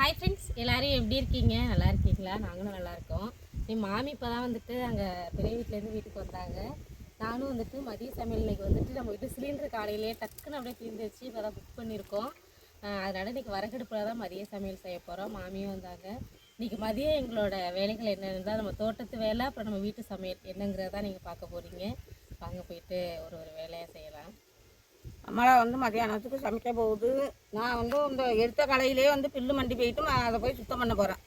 Hi friends எல்லோரும் எப்படி இருக்கீங்க? நல்லா இருக்கீங்களா? நாங்களும் நல்லா இருக்கோம். என் மாமி இப்போ தான் வந்துட்டு அங்கே பெரிய வீட்டிலேருந்து வீட்டுக்கு வந்தாங்க. நானும் வந்துட்டு மதிய சமையல் இன்னைக்கு வந்துட்டு நம்ம வீட்டு சிலிண்டர் காலையிலேயே டக்குன்னு அப்படியே தீர்ந்துருச்சு இப்போ தான் புக் பண்ணியிருக்கோம் அதனால் இன்னைக்கு வரகடுப்பில் தான் மதிய சமையல் செய்ய போகிறோம் மாமியும் வந்தாங்க. இன்றைக்கி மதியம் எங்களோட வேலைகள் என்னென்னு தான் நம்ம தோட்டத்து வேலை அப்புறம் நம்ம வீட்டு சமையல் என்னங்கிறத நீங்கள் பார்க்க போகிறீங்க வாங்க போயிட்டு ஒரு ஒரு வேலையை செய்யலாம். அம்மாவை வந்து மதியானத்துக்கு சமைக்க போகுது. நான் வந்து இந்த எடுத்த கடையிலே வந்து பில்லு மண்டி போயிட்டு நான் அதை போய் சுத்தம் பண்ண போகிறேன்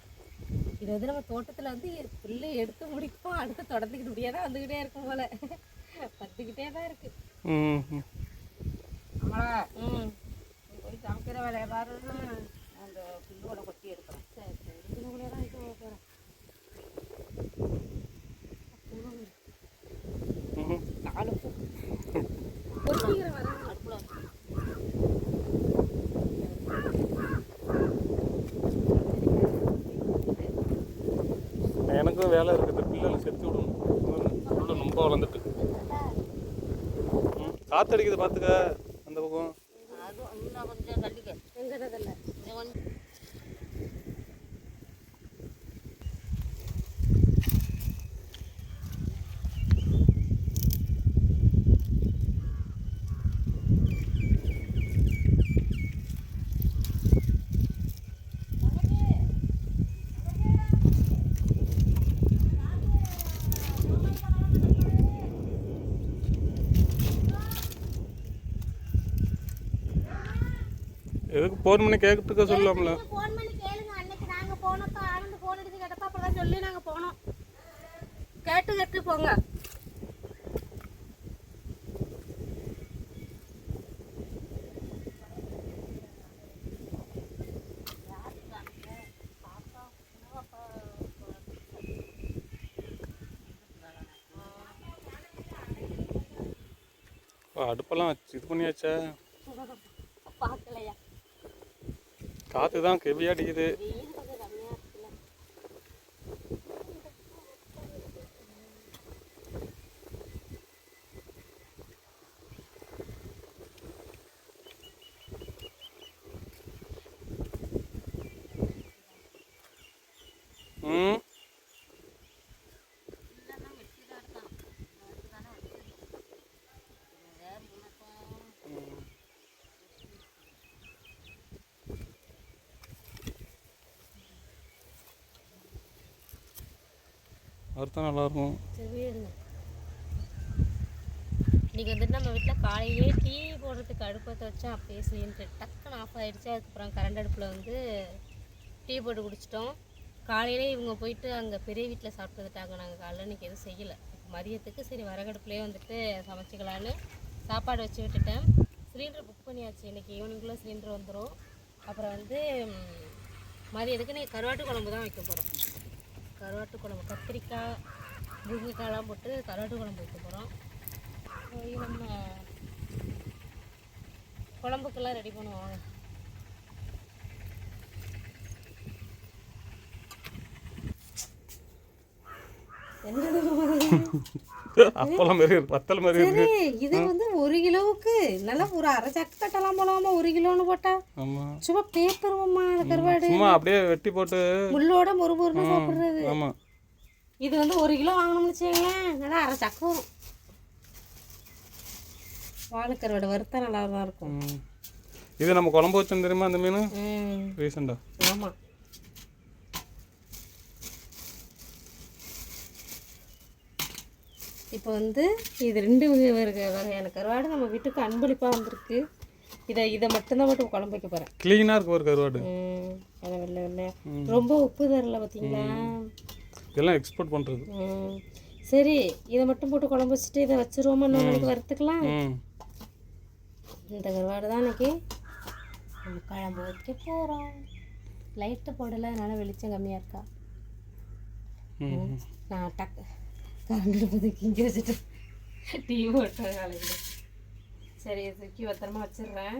இது வந்து நம்ம தோட்டத்தில் வந்து புல்லு எடுத்து முடிப்போம். அடுத்து தொடர்ந்துக்கிட்டு முடியாத வந்துக்கிட்டே இருக்கும் போல. பத்துக்கிட்டே தான் இருக்கு. ம். அம்மாவை ம். போய் சமைக்கிற வேலையை பாரு. அந்த பில்லோட கொத்தி எடுக்கிறேன். சரி சரி. தான் இது போகிறேன் ம் வேலை இருக்குது பிள்ளைகளை செத்து விடணும் ரொம்ப வளர்ந்துட்டு. ம். காத்தடிக்குது பார்த்துக்க அந்த பக்கம் அது இன்னும் கொஞ்சம் தள்ளிக்க எங்கிறதில்ல இன்னும் கொஞ்சம் எதுக்கு ஃபோன் பண்ணி கேட்கறதுக்க சொல்லலாம்ல ஃபோன் பண்ணி கேளுங்க. அன்னைக்கு நாங்கள் போனப்போ ஆனந்த் ஃபோன் எடுத்து கேட்டப்போ சொல்லி நாங்கள் போனோம். கேட்டு கேட்டு போங்க. அடுப்பெல்லாம் வச்சு இது பண்ணியாச்சா? காற்று தான் கெவியாக அடிக்குது வெயில் கொஞ்சம் கம்மியாக இருக்குல்ல ம் வறுத்தா நல்லாயிருக்கும் சரி இன்னைக்கு வந்துட்டு நம்ம வீட்டில் காலையிலே டீ போடுறதுக்கு அடுப்பத்தை வச்சா அப்படியே சிலிண்டர் டக்குன்னு ஆஃப் ஆகிடுச்சு அதுக்கப்புறம் கரண்ட் அடுப்பில் வந்து டீ போட்டு குடிச்சிட்டோம். காலையிலே இவங்க போயிட்டு அங்கே பெரிய வீட்டில் சாப்பிட்டு வந்துட்டாங்க நாங்கள் காலைல இன்னைக்கு எதுவும் செய்யலை. மதியத்துக்கு சரி வரகடுப்புலேயே வந்துட்டு சமைச்சிக்கலான்னு சாப்பாடு வச்சு விட்டுட்டேன். சிலிண்டர் புக் பண்ணியாச்சு. இன்னைக்கு ஈவினிங்குள்ளே சிலிண்டர் வந்துடும் அப்புறம் வந்து மதியத்துக்கு நீங்கள் கருவாட்டு குழம்பு தான் வைக்க போகிறோம் கருவாட்டு குழம்பு கத்திரிக்காய் முருங்கைக்காய்லாம் போட்டு கருவாட்டு குழம்பு வைக்க போகிறோம் நம்ம குழம்புக்கெல்லாம் ரெடி பண்ணுவோம். அப்பளம் மாதிரி இருக்கு சரி இது வந்து ஒரு கிலோவுக்கு நல்லா ஒரு அரை சக்கு கட்டலாம் போலாமா? ஒரு கிலோன்னு போட்டா? சும்மா பேப்பருவோம்மா அந்த கருவாடு. சும்மா அப்படியே வெட்டி போட்டு. முள்ளோட மொறு மொறுன்னு சாப்பிட்றது. ஆமாம் இது வந்து ஒரு கிலோ வாங்கணும்னு வச்சுக்கோங்களேன். நல்லா அரை சக்கு வரும். வாழைக்கருவாடு வறுத்தா நல்லா தான் இருக்கும். இது நம்ம குழம்பு வச்சோம் தெரியுமா அந்த மீன்? ம். ரீசெண்டாக ஆமாம் இப்போ வந்து இது ரெண்டு வகை வகை- வகையான கருவாடு நம்ம வீட்டுக்கு அன்பளிப்பாக வந்திருக்கு. இதை இதை மட்டும்தான் மட்டும் குழம்பு வைக்க போகிறேன் க்ளீனாக இருக்கு ஒரு கருவாடு. அதை வெள்ளை வெள்ளை. ரொம்ப உப்பு தரல பார்த்தீங்களா இதெல்லாம் எக்ஸ்போர்ட் பண்ணுறது. சரி இதை மட்டும் போட்டு குழம்பு வச்சுட்டு இதை வச்சிருவோமா நாளைக்கு வறுத்துக்கலாம்? ம். இந்த கருவாடு தான் இன்னைக்கு நம்ம குழம்பு வைக்க போகிறோம் லைட்டு போடலை அதனால வெளிச்சம் கம்மியாக இருக்கா? ம். நான் டக்கு கரண்ட் அடுப்பதுக்கு வச்சுட்டு. டீ போட்டு காலையில் சரி சுக்கி பத்திரமா வச்சிடுறேன்.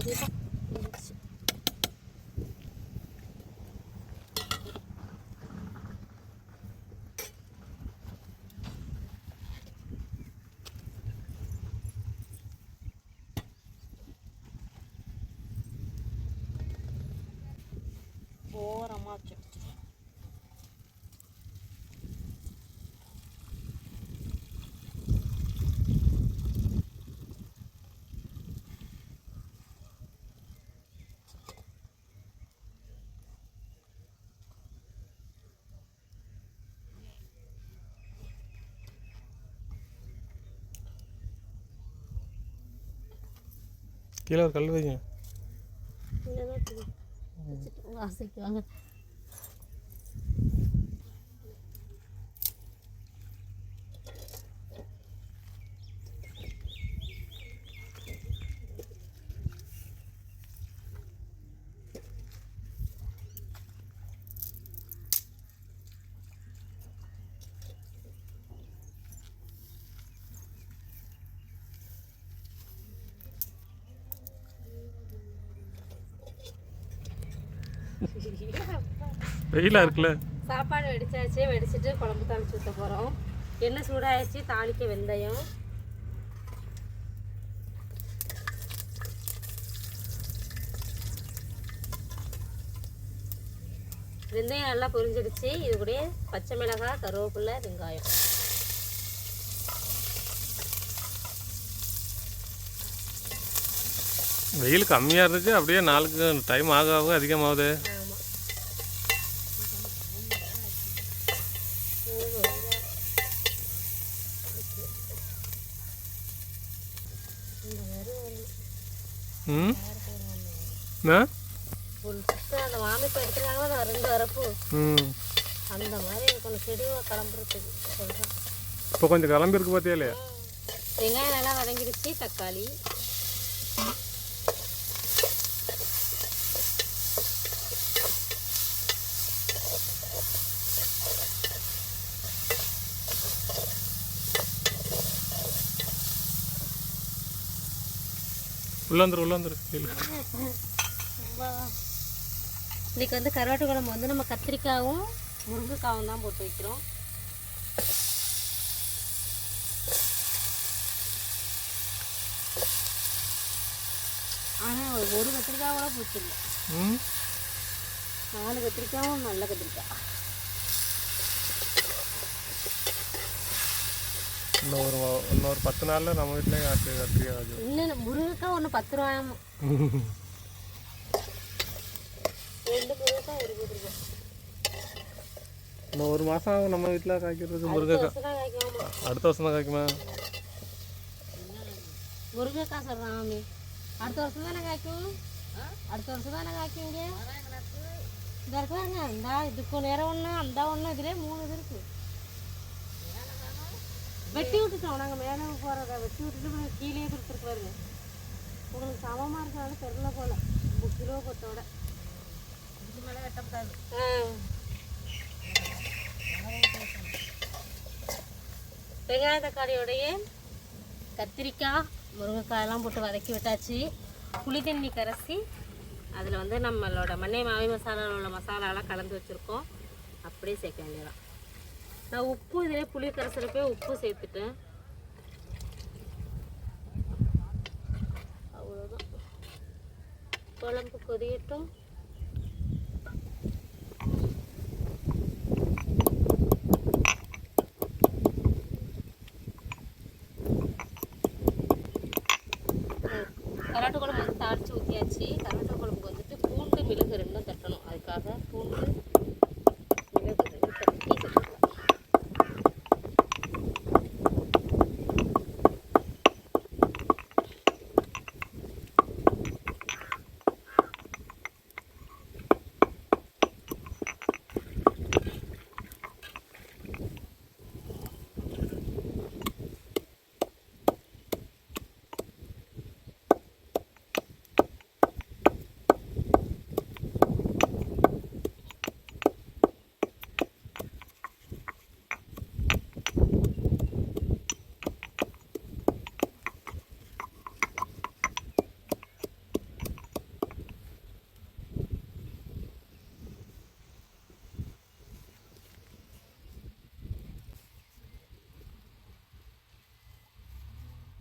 ஒரு கொதி தான் வந்துருச்சு ஓரமாக வச்சு கீழே ஒரு கல் வைங்க. இங்கே ஆசைக்கு வாங்க. வெயிலாக இருக்குல்ல? சாப்பாடு வெடிச்சாச்சு வெடிச்சிட்டு குழம்பு தாளிச்சு ஊற்ற போகிறோம் எண்ணெய் சூடாயிடுச்சு தாளிக்க வெந்தயம். வெந்தயம் நல்லா பொரிஞ்சிடுச்சு. இது கூட பச்சை மிளகாய் கருவேப்பிலை வெங்காயம். வெயில் கம்மியாக இருந்துச்சு அப்படியே நாளுக்கு டைம் ஆக ஆக அதிகமாகுது ஆமாம் ம் என்ன ஒரு சுத்தம் அந்த மாமிப்பை எடுத்துருக்காங்களா? நான் ரெண்டு வரப்பு. அந்த மாதிரி இருக்கணும் செடிவை கிளம்புறதுக்கு சொல்கிறேன் இப்போ கொஞ்சம் கிளம்பிருக்கு பார்த்தியா இல்லையா? வெங்காயம் நல்லா வதங்கிடுச்சு தக்காளி. உள்ளாந்துரு உள்ளாந்துரு. இல்லை இன்னைக்கு வந்து கருவாட்டு குழம்பு வந்து நம்ம கத்திரிக்காயும் முருங்கைக்காவும் தான் போட்டு வைக்கிறோம். ஆனால் ஒரு கத்திரிக்காய் கூட ம்? நாலு கத்திரிக்காயும் நல்ல கத்திரிக்காய். இன்னும் ஒரு இன்னும் ஒரு பத்து நாளில் நம்ம வீட்டில் காட்டு கத்திரிக்காய் காய்ச்சி இன்னும் முருங்கைக்காய் ஒன்று பத்து ரூபாயாமா ரெண்டு முருங்கைக்காய் ஒரு கத்திரிக்காய் இன்னும் ஒரு மாதம் ஆகும் நம்ம வீட்டில் காய்க்கிறதுக்கு முருங்கைக்காய் அடுத்த வருஷம் தான் காய்க்குமா? முருங்கைக்காய் சொல்கிறான் மாமி. அடுத்த வருஷம் தானே காய்க்கும்? அடுத்த வருஷம் தானே காய்க்குங்க இந்த இருக்கு பாருங்க இந்த இதுக்கு நேரம் ஒன்று அந்த ஒன்று இதுலேயே மூணு இது இருக்கு. வெட்டி விட்டுட்டோம். நாங்கள் மேலே போகிறத வெட்டி விட்டுட்டு கீழே கொடுத்துருக்கு பாருங்க உங்களுக்கு சமமாக இருக்கனால தெரில போல. கிலோ கொத்தோட. இதுக்கு மேலே வெட்டக்கூடாது. வெங்காய தக்காளியோடைய கத்திரிக்காய் முருங்கைக்காயெல்லாம் போட்டு வதக்கி விட்டாச்சு. புளி தண்ணி கரைச்சி அதில் வந்து நம்மளோட மண்ணை மாவி மசாலாவில் உள்ள மசாலாலாம் கலந்து வச்சுருக்கோம். அப்படியே சேர்க்க வேண்டியதான் நான் உப்பு இதிலே புளி கரைசலப்பே உப்பு சேர்த்துட்டேன். அவ்வளோதான் குழம்பு கொதியட்டும். கராட்டு குழம்பு வந்து தாளிச்சு ஊற்றியாச்சு கராட்டு குழம்புக்கு வந்துட்டு பூண்டு மிளகு ரெண்டும் தட்டணும். அதுக்காக பூண்டு மிளகு ரெண்டும் தட்டி தட்டணும்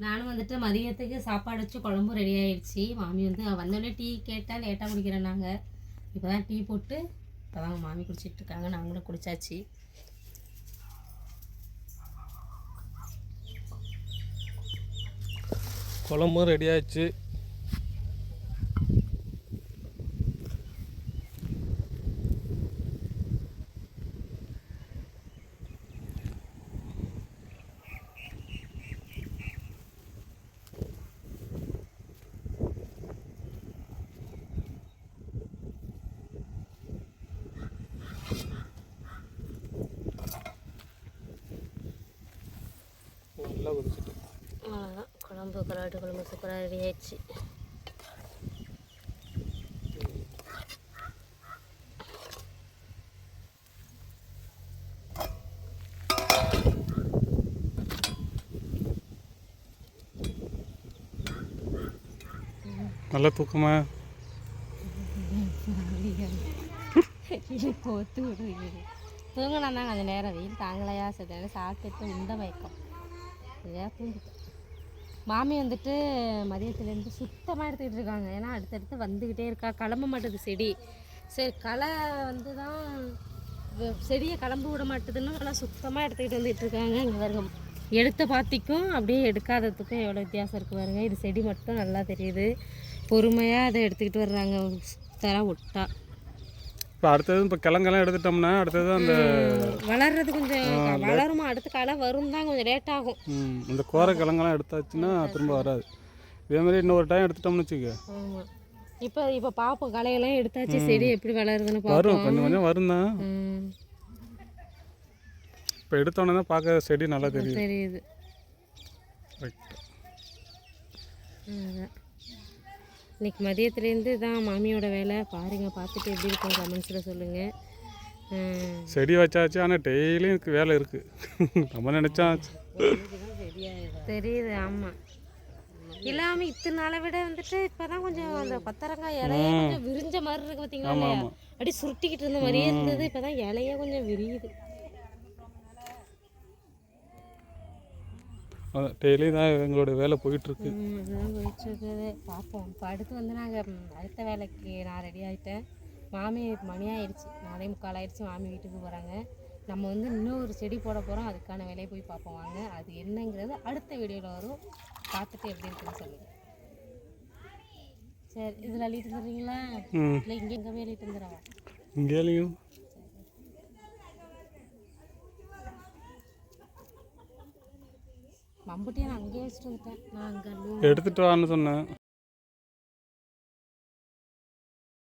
நானும் வந்துட்டு மதியத்துக்கு சாப்பாடு வச்சு குழம்பும் ரெடி ஆயிடுச்சு. மாமி வந்து வந்தோடனே டீ கேட்டால் லேட்டாக குடிக்கிறேன் நாங்கள் இப்போ தான் டீ போட்டு இப்போ தான் மாமி குடிச்சிட்டு இருக்காங்க. நாங்களும் குடிச்சாச்சு. குழம்பும் ரெடி ஆயிடுச்சு நல்லா கொதிச்சுட்டு அவ்வளோதான் குழம்பு கருவாட்டு குழம்பு சூப்பராக ரெடி ஆயிடுச்சு நல்லா தூக்கமா? விடுவீங்க தூங்கினா தாங்க அந்த நேரம் வெயில் தாங்கலையா? சரி சாப்பிட்டுட்டு உண்ட மயக்கம். சரியா தூங்கிட்டேன். மாமி வந்துட்டு மதியத்துலேருந்து சுத்தமாக எடுத்துக்கிட்டு இருக்காங்க. ஏன்னா அடுத்தடுத்து வந்துக்கிட்டே இருக்கா. கிளம்ப மாட்டேது செடி. சரி களை வந்து தான் செடியை கிளம்ப விட மாட்டேதுன்னு ஆனால் சுத்தமாக எடுத்துக்கிட்டு வந்துட்டு இருக்காங்க. இங்கே வருங்க எடுத்த பாத்திக்கும் அப்படியே எடுக்காததுக்கும் எவ்வளோ வித்தியாசம் இருக்குது பாருங்க. இது செடி மட்டும் நல்லா தெரியுது. பொறுமையாக அதை எடுத்துக்கிட்டு வர்றாங்க. தர ஒட்டா. இப்போ அடுத்தது இப்போ கிழங்கெல்லாம் எடுத்துட்டோம்னா அடுத்தது அந்த வளர்றது கொஞ்சம் வளருமா? அடுத்து களை வரும் தான் கொஞ்சம் லேட் ஆகும். ம், இந்த கோரை கிழங்கெல்லாம் எடுத்தாச்சுன்னா திரும்ப வராது. இதே மாதிரி இன்னொரு டைம் எடுத்துட்டோம்னு வச்சுக்க. இப்போ இப்போ பார்ப்போம் களையெல்லாம் எடுத்தாச்சு செடி எப்படி வளருதுன்னு வரும் கொஞ்சம் கொஞ்சம் வரும் தான் இப்போ எடுத்தோன்னே தான் பார்க்க செடி நல்லா தெரியுது. தெரியுது. Right. அதான். இன்னைக்கு மதியத்துலேருந்து தான் மாமியோட வேலை. பாருங்க பார்த்துட்டு எப்படி இருக்கும் கமெண்ட்ஸில் சொல்லுங்கள் செடி வச்சாச்சு ஆனால் டெய்லியும் வேலை இருக்குது நம்ம நினச்சா தெரியுது ஆமாம் இல்லாமல் இத்தனை நாளை விட வந்துட்டு இப்போ தான் கொஞ்சம் அந்த கொத்தரங்காய் இலைய கொஞ்சம் விரிஞ்ச மாதிரி இருக்கு பார்த்தீங்களா அப்படியே சுருட்டிக்கிட்டு இருந்த மாதிரியே இருந்தது இப்போ தான் இலையே கொஞ்சம் விரியுது. அதான் டெய்லியும் தான் எங்களோட வேலை போயிட்டுருக்கு. ம், அதுதான் போயிட்டு இருக்குது பார்ப்போம் இப்போ அடுத்து வந்து நாங்கள் அடுத்த வேலைக்கு நான் ரெடி ஆகிட்டேன் மாமி மணி ஆயிடுச்சு நாளே முக்கால் ஆயிடுச்சு மாமி வீட்டுக்கு போகிறாங்க நம்ம வந்து இன்னும் ஒரு செடி போட போகிறோம் அதுக்கான வேலையை போய் பார்ப்போம் வாங்க. அது என்னங்கிறது அடுத்த வீடியோவில் வரும். பார்த்துட்டு எப்படி இருக்குன்னு சொல்லுங்கள் சரி இதில் அள்ளிட்டு வந்துடுறீங்களா? இல்லை இங்கே எங்கே போய் அள்ளிட்டு வந்துடுறவா இங்கேயும் மம்புட்டியை நான் அங்கேயே வச்சுட்டு வந்துட்டேன். நான் அங்கே எடுத்துகிட்டு வான்னு சொன்னேன்.